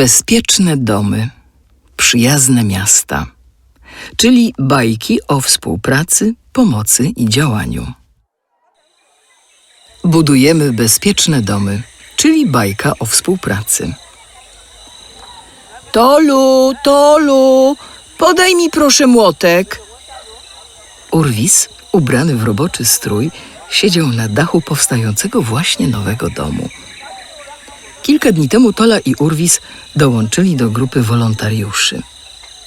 Bezpieczne domy, przyjazne miasta, czyli bajki o współpracy, pomocy i działaniu. Budujemy bezpieczne domy, czyli bajka o współpracy. Tolu, Tolu, podaj mi proszę młotek. Urwis, ubrany w roboczy strój, siedział na dachu powstającego właśnie nowego domu. Kilka dni temu Tola i Urwis dołączyli do grupy wolontariuszy.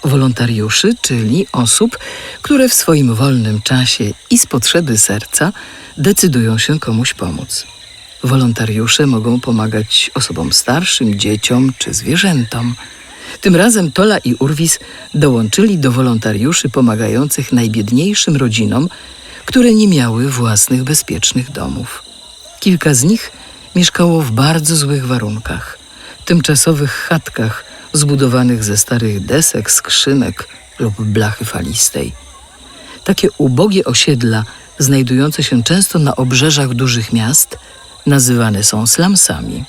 Wolontariuszy, czyli osób, które w swoim wolnym czasie i z potrzeby serca decydują się komuś pomóc. Wolontariusze mogą pomagać osobom starszym, dzieciom czy zwierzętom. Tym razem Tola i Urwis dołączyli do wolontariuszy pomagających najbiedniejszym rodzinom, które nie miały własnych bezpiecznych domów. Kilka z nich mieszkało w bardzo złych warunkach, tymczasowych chatkach zbudowanych ze starych desek, skrzynek lub blachy falistej. Takie ubogie osiedla, znajdujące się często na obrzeżach dużych miast, nazywane są slumsami.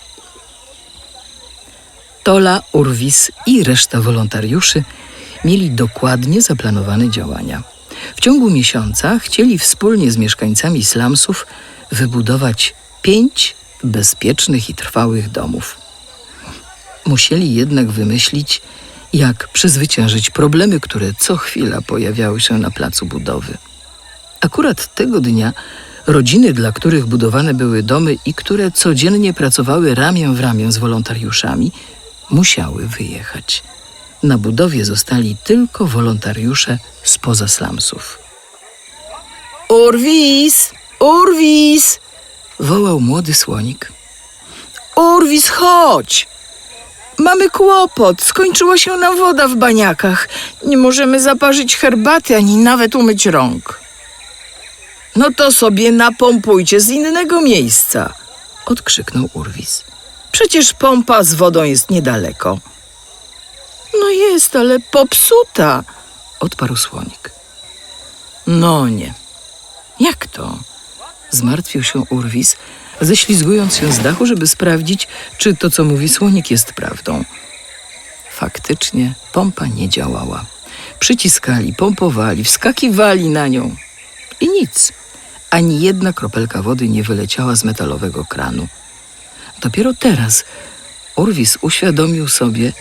Tola, Urwis i reszta wolontariuszy mieli dokładnie zaplanowane działania. W ciągu miesiąca chcieli wspólnie z mieszkańcami slumsów wybudować pięć bezpiecznych i trwałych domów. Musieli jednak wymyślić, jak przezwyciężyć problemy, które co chwila pojawiały się na placu budowy. Akurat tego dnia rodziny, dla których budowane były domy i które codziennie pracowały ramię w ramię z wolontariuszami, musiały wyjechać. Na budowie zostali tylko wolontariusze spoza slumsów. Urwis! Urwis! Wołał młody słonik. Urwis, chodź! Mamy kłopot. Skończyła się nam woda w baniakach. Nie możemy zaparzyć herbaty ani nawet umyć rąk. No to sobie napompujcie z innego miejsca, odkrzyknął Urwis. Przecież pompa z wodą jest niedaleko. No jest, ale popsuta, odparł słonik. No nie. Jak to? Zmartwił się Urwis, ześlizgując się z dachu, żeby sprawdzić, czy to, co mówi słonik, jest prawdą. Faktycznie pompa nie działała. Przyciskali, pompowali, wskakiwali na nią. I nic. Ani jedna kropelka wody nie wyleciała z metalowego kranu. Dopiero teraz Urwis uświadomił sobie,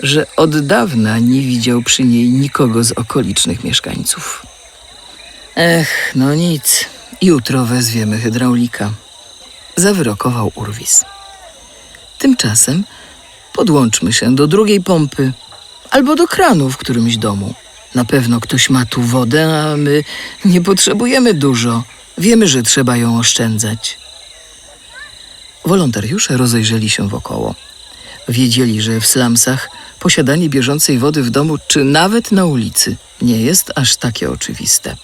że od dawna nie widział przy niej nikogo z okolicznych mieszkańców. Ech, no nic. Jutro wezwiemy hydraulika. Zawyrokował Urwis. Tymczasem podłączmy się do drugiej pompy albo do kranu w którymś domu. Na pewno ktoś ma tu wodę, a my nie potrzebujemy dużo. Wiemy, że trzeba ją oszczędzać. Wolontariusze rozejrzeli się wokoło. Wiedzieli, że w slumsach posiadanie bieżącej wody w domu czy nawet na ulicy nie jest aż takie oczywiste.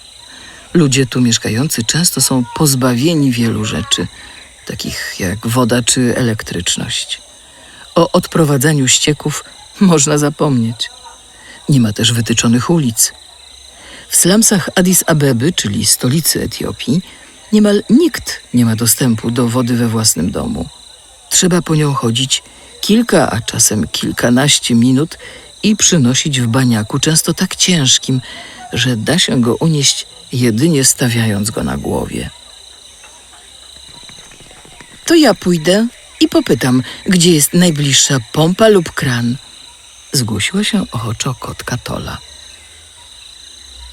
Ludzie tu mieszkający często są pozbawieni wielu rzeczy, takich jak woda czy elektryczność. O odprowadzaniu ścieków można zapomnieć. Nie ma też wytyczonych ulic. W slumsach Addis Abeby, czyli stolicy Etiopii, niemal nikt nie ma dostępu do wody we własnym domu. Trzeba po nią chodzić kilka, a czasem kilkanaście minut i przynosić w baniaku, często tak ciężkim, że da się go unieść jedynie stawiając go na głowie. To ja pójdę i popytam, gdzie jest najbliższa pompa lub kran. Zgłosiła się ochoczo kotka Tola.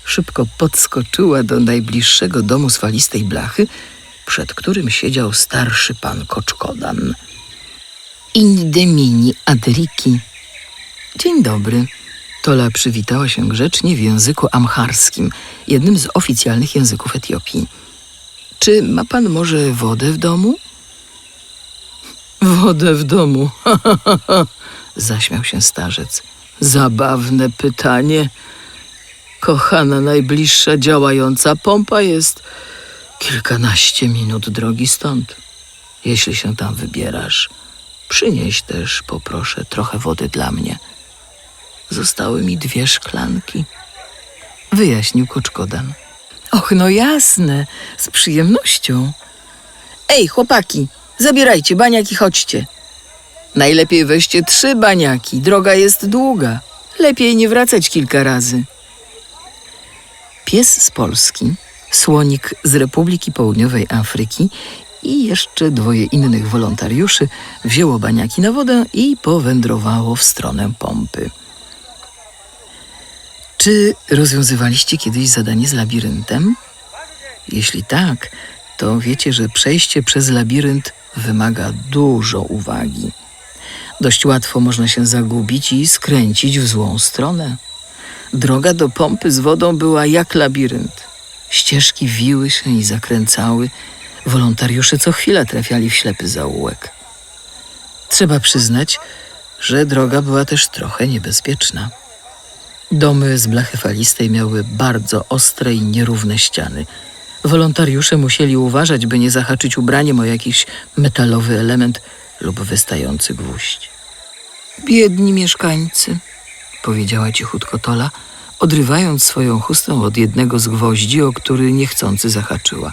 Szybko podskoczyła do najbliższego domu z falistej blachy, przed którym siedział starszy pan Koczkodan. Indemini Aderiki. Dzień dobry. Tola przywitała się grzecznie w języku amharskim, jednym z oficjalnych języków Etiopii. Czy ma pan może wodę w domu? Wodę w domu. Zaśmiał się starzec. Zabawne pytanie. Kochana, najbliższa działająca pompa jest kilkanaście minut drogi stąd. Jeśli się tam wybierasz, przynieś też, poproszę, trochę wody dla mnie. Zostały mi dwie szklanki. Wyjaśnił Koczkodan. Och, no jasne, z przyjemnością. Ej, chłopaki, zabierajcie baniak i chodźcie. Najlepiej weźcie trzy baniaki, droga jest długa. Lepiej nie wracać kilka razy. Pies z Polski, słonik z Republiki Południowej Afryki i jeszcze dwoje innych wolontariuszy wzięło baniaki na wodę i powędrowało w stronę pompy. Czy rozwiązywaliście kiedyś zadanie z labiryntem? Jeśli tak, to wiecie, że przejście przez labirynt wymaga dużo uwagi. Dość łatwo można się zagubić i skręcić w złą stronę. Droga do pompy z wodą była jak labirynt. Ścieżki wiły się i zakręcały. Wolontariusze co chwila trafiali w ślepy zaułek. Trzeba przyznać, że droga była też trochę niebezpieczna. Domy z blachy falistej miały bardzo ostre i nierówne ściany. Wolontariusze musieli uważać, by nie zahaczyć ubraniem o jakiś metalowy element lub wystający gwóźdź. Biedni mieszkańcy, powiedziała cichutko Tola, odrywając swoją chustę od jednego z gwoździ, o który niechcący zahaczyła.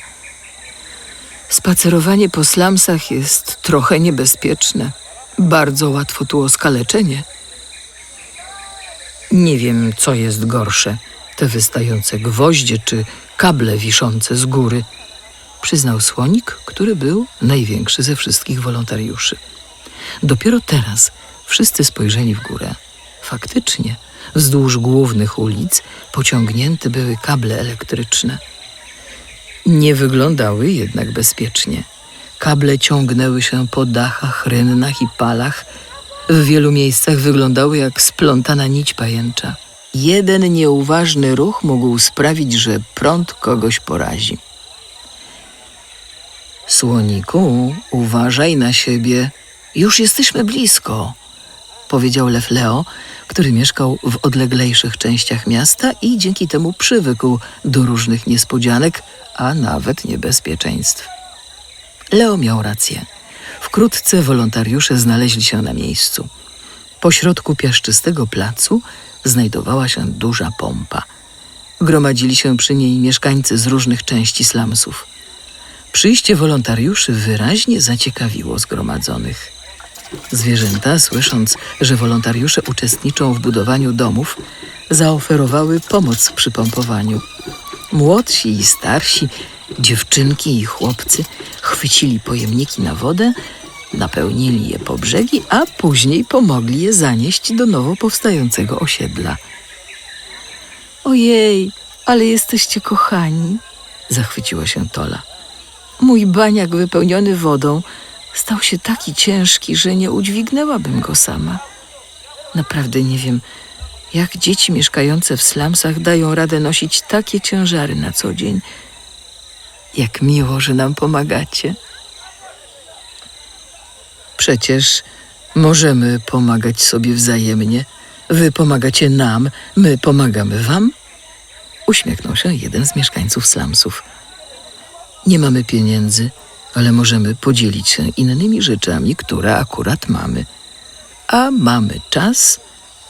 Spacerowanie po slumsach jest trochę niebezpieczne. Bardzo łatwo tu o skaleczenie. Nie wiem, co jest gorsze, te wystające gwoździe czy kable wiszące z góry, przyznał słonik, który był największy ze wszystkich wolontariuszy. Dopiero teraz wszyscy spojrzeli w górę. Faktycznie, wzdłuż głównych ulic pociągnięte były kable elektryczne. Nie wyglądały jednak bezpiecznie. Kable ciągnęły się po dachach, rynnach i palach. W wielu miejscach wyglądały jak splątana nić pajęcza. Jeden nieuważny ruch mógł sprawić, że prąd kogoś porazi. Słoniku, uważaj na siebie. Już jesteśmy blisko, powiedział Lew Leo, który mieszkał w odleglejszych częściach miasta i dzięki temu przywykł do różnych niespodzianek, a nawet niebezpieczeństw. Leo miał rację. Wkrótce wolontariusze znaleźli się na miejscu. Po środku piaszczystego placu znajdowała się duża pompa. Gromadzili się przy niej mieszkańcy z różnych części slumsów. Przyjście wolontariuszy wyraźnie zaciekawiło zgromadzonych. Zwierzęta, słysząc, że wolontariusze uczestniczą w budowaniu domów, zaoferowały pomoc przy pompowaniu. Młodsi i starsi, dziewczynki i chłopcy chwycili pojemniki na wodę, napełnili je po brzegi, a później pomogli je zanieść do nowo powstającego osiedla. Ojej, ale jesteście kochani, zachwyciła się Tola. Mój baniak wypełniony wodą stał się taki ciężki, że nie udźwignęłabym go sama. Naprawdę nie wiem, jak dzieci mieszkające w slumsach dają radę nosić takie ciężary na co dzień. Jak miło, że nam pomagacie. Przecież możemy pomagać sobie wzajemnie. Wy pomagacie nam, my pomagamy wam. Uśmiechnął się jeden z mieszkańców slumsów. Nie mamy pieniędzy, ale możemy podzielić się innymi rzeczami, które akurat mamy. A mamy czas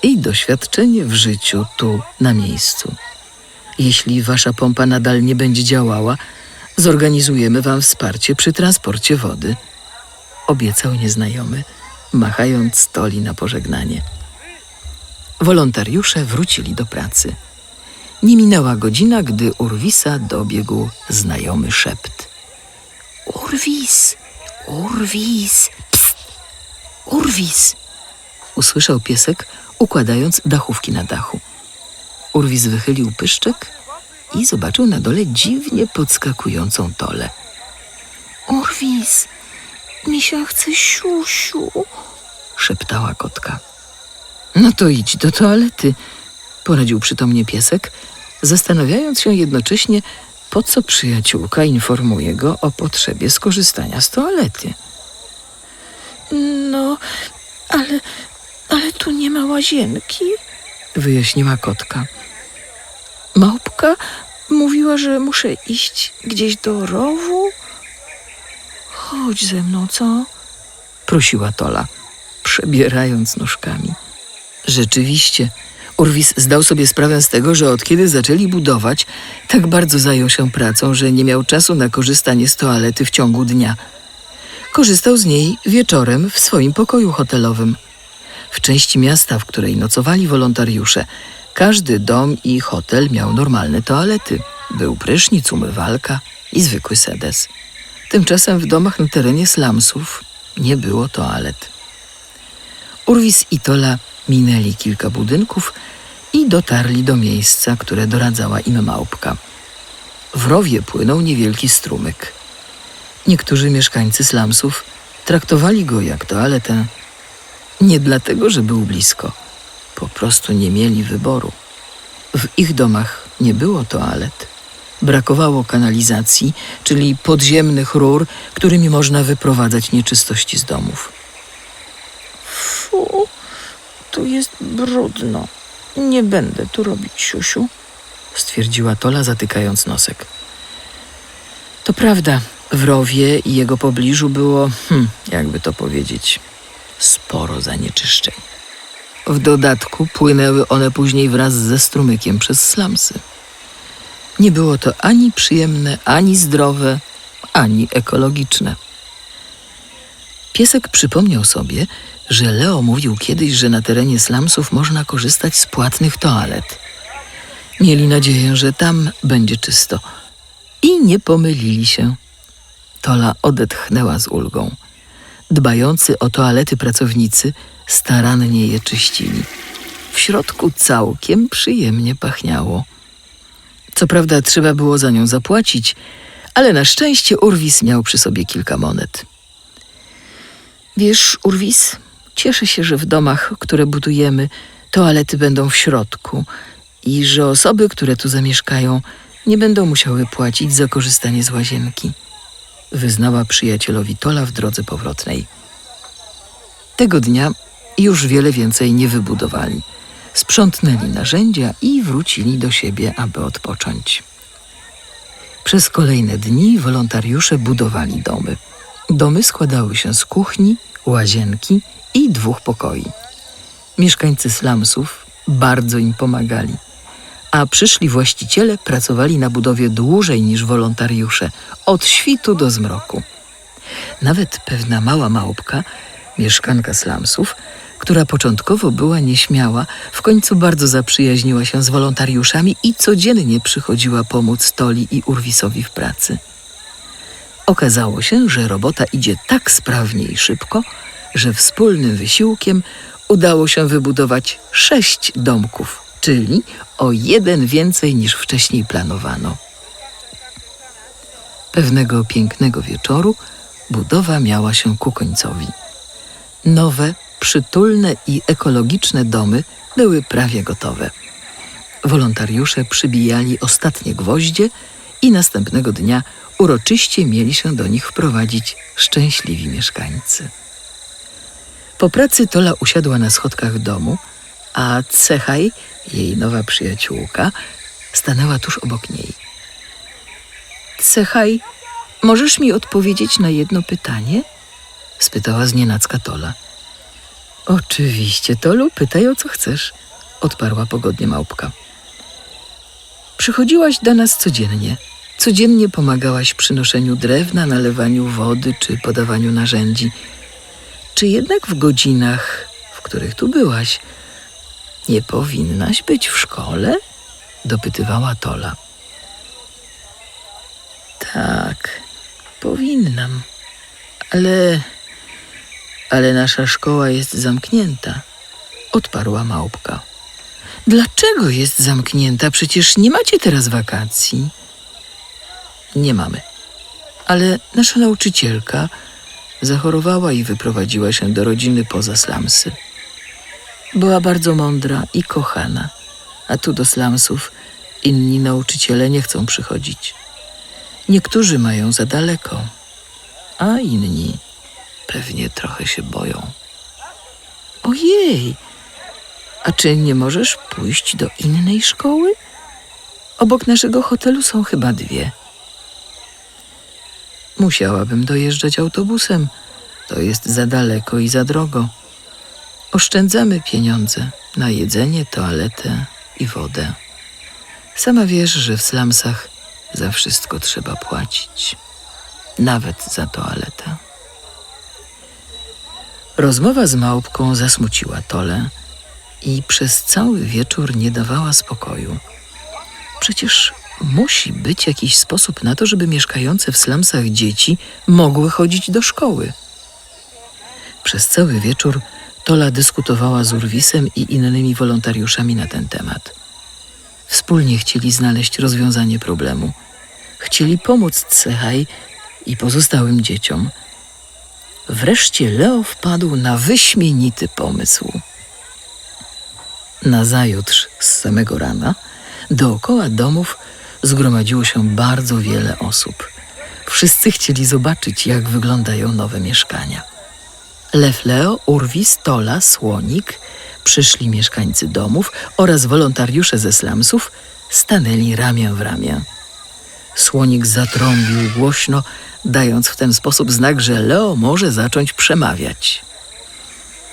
i doświadczenie w życiu tu na miejscu. Jeśli wasza pompa nadal nie będzie działała, zorganizujemy wam wsparcie przy transporcie wody. Obiecał nieznajomy, machając stoli na pożegnanie. Wolontariusze wrócili do pracy. Nie minęła godzina, gdy Urwisa dobiegł znajomy szept. Urwis, Urwis, pst, Urwis! Usłyszał piesek, układając dachówki na dachu. Urwis wychylił pyszczek i zobaczył na dole dziwnie podskakującą tolę. Urwis, mi się chce siusiu, szeptała kotka. No to idź do toalety, poradził przytomnie piesek, zastanawiając się jednocześnie, po co przyjaciółka informuje go o potrzebie skorzystania z toalety. No, ale, ale tu nie ma łazienki, wyjaśniła kotka. Małpka mówiła, że muszę iść gdzieś do rowu. Chodź ze mną, co? prosiła Tola, przebierając nóżkami. Rzeczywiście, Urwis zdał sobie sprawę z tego, że od kiedy zaczęli budować, tak bardzo zajął się pracą, że nie miał czasu na korzystanie z toalety w ciągu dnia. korzystał z niej wieczorem w swoim pokoju hotelowym. W części miasta, w której nocowali wolontariusze, każdy dom i hotel miał normalne toalety. Był prysznic, umywalka i zwykły sedes. Tymczasem w domach na terenie slumsów nie było toalet. Urwis i Tola minęli kilka budynków i dotarli do miejsca, które doradzała im małpka. W rowie płynął niewielki strumyk. Niektórzy mieszkańcy slumsów traktowali go jak toaletę nie dlatego, że był blisko. Po prostu nie mieli wyboru. W ich domach nie było toalet. Brakowało kanalizacji, czyli podziemnych rur, którymi można wyprowadzać nieczystości z domów. Fu, tu jest brudno. Nie będę tu robić siusiu, stwierdziła Tola, zatykając nosek. To prawda, w rowie i jego pobliżu było, hm, jakby to powiedzieć, sporo zanieczyszczeń. W dodatku płynęły one później wraz ze strumykiem przez slamsy. Nie było to ani przyjemne, ani zdrowe, ani ekologiczne. Piesek przypomniał sobie, że Leo mówił kiedyś, że na terenie slumsów można korzystać z płatnych toalet. Mieli nadzieję, że tam będzie czysto. I nie pomylili się. Tola odetchnęła z ulgą. Dbający o toalety pracownicy starannie je czyścili. W środku całkiem przyjemnie pachniało. Co prawda trzeba było za nią zapłacić, ale na szczęście Urwis miał przy sobie kilka monet. Wiesz, Urwis, cieszę się, że w domach, które budujemy, toalety będą w środku i że osoby, które tu zamieszkają, nie będą musiały płacić za korzystanie z łazienki, wyznała przyjacielowi Tola w drodze powrotnej. Tego dnia już wiele więcej nie wybudowali. Sprzątnęli narzędzia i wrócili do siebie, aby odpocząć. Przez kolejne dni wolontariusze budowali domy. Domy składały się z kuchni, łazienki i dwóch pokoi. Mieszkańcy slumsów bardzo im pomagali, a przyszli właściciele pracowali na budowie dłużej niż wolontariusze, od świtu do zmroku. Nawet pewna mała małpka, mieszkanka slumsów, która początkowo była nieśmiała, w końcu bardzo zaprzyjaźniła się z wolontariuszami i codziennie przychodziła pomóc Toli i Urwisowi w pracy. Okazało się, że robota idzie tak sprawnie i szybko, że wspólnym wysiłkiem udało się wybudować sześć domków, czyli o jeden więcej niż wcześniej planowano. Pewnego pięknego wieczoru budowa miała się ku końcowi. Nowe, przytulne i ekologiczne domy były prawie gotowe. Wolontariusze przybijali ostatnie gwoździe i następnego dnia uroczyście mieli się do nich wprowadzić szczęśliwi mieszkańcy. Po pracy Tola usiadła na schodkach domu, a Cechaj, jej nowa przyjaciółka, stanęła tuż obok niej. Cechaj, możesz mi odpowiedzieć na jedno pytanie? spytała znienacka Tola. Oczywiście, Tolu, pytaj o co chcesz, odparła pogodnie małpka. Przychodziłaś do nas codziennie. Codziennie pomagałaś przy noszeniu drewna, nalewaniu wody czy podawaniu narzędzi. Czy jednak w godzinach, w których tu byłaś, nie powinnaś być w szkole? dopytywała Tola. Tak, powinnam, ale ale nasza szkoła jest zamknięta, odparła małpka. Dlaczego jest zamknięta? Przecież nie macie teraz wakacji. Nie mamy. Ale nasza nauczycielka zachorowała i wyprowadziła się do rodziny poza slumsy. Była bardzo mądra i kochana, a tu do slumsów inni nauczyciele nie chcą przychodzić. Niektórzy mają za daleko, a inni Pewnie trochę się boją. Ojej, a czy nie możesz pójść do innej szkoły? Obok naszego hotelu są chyba dwie. Musiałabym dojeżdżać autobusem. To jest za daleko i za drogo. Oszczędzamy pieniądze na jedzenie, toaletę i wodę. Sama wiesz, że w slumsach za wszystko trzeba płacić, nawet za toaletę. Rozmowa z małpką zasmuciła Tole i przez cały wieczór nie dawała spokoju. Przecież musi być jakiś sposób na to, żeby mieszkające w slumsach dzieci mogły chodzić do szkoły. Przez cały wieczór Tola dyskutowała z Urwisem i innymi wolontariuszami na ten temat. Wspólnie chcieli znaleźć rozwiązanie problemu. Chcieli pomóc Cechaj i pozostałym dzieciom. Wreszcie Leo wpadł na wyśmienity pomysł. Nazajutrz z samego rana dookoła domów zgromadziło się bardzo wiele osób. Wszyscy chcieli zobaczyć, jak wyglądają nowe mieszkania. Lew Leo, Urwis, Tola, Słonik, przyszli mieszkańcy domów oraz wolontariusze ze slumsów stanęli ramię w ramię. Słonik zatrąbił głośno, dając w ten sposób znak, że Leo może zacząć przemawiać.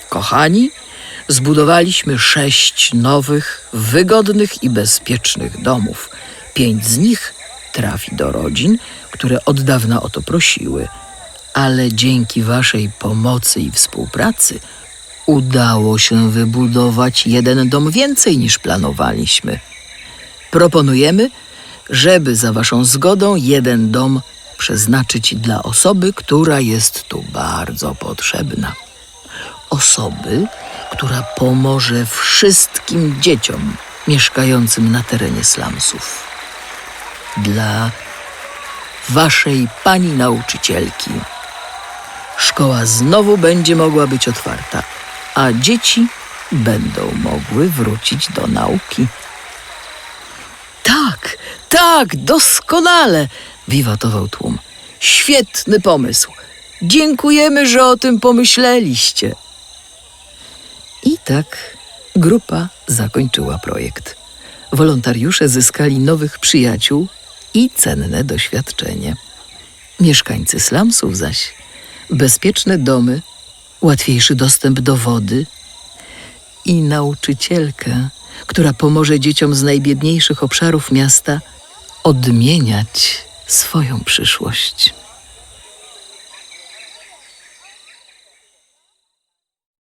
Kochani, zbudowaliśmy sześć nowych, wygodnych i bezpiecznych domów. Pięć z nich trafi do rodzin, które od dawna o to prosiły. Ale dzięki Waszej pomocy i współpracy udało się wybudować jeden dom więcej niż planowaliśmy. Proponujemy, żeby za Waszą zgodą jeden dom przeznaczyć dla osoby, która jest tu bardzo potrzebna. Osoby, która pomoże wszystkim dzieciom mieszkającym na terenie slumsów. Dla Waszej pani nauczycielki. Szkoła znowu będzie mogła być otwarta, a dzieci będą mogły wrócić do nauki. Tak, tak, doskonale! wiwatował tłum. Świetny pomysł. Dziękujemy, że o tym pomyśleliście. I tak grupa zakończyła projekt. Wolontariusze zyskali nowych przyjaciół i cenne doświadczenie. Mieszkańcy slumsów zaś bezpieczne domy, łatwiejszy dostęp do wody i nauczycielkę, która pomoże dzieciom z najbiedniejszych obszarów miasta odmieniać swoją przyszłość.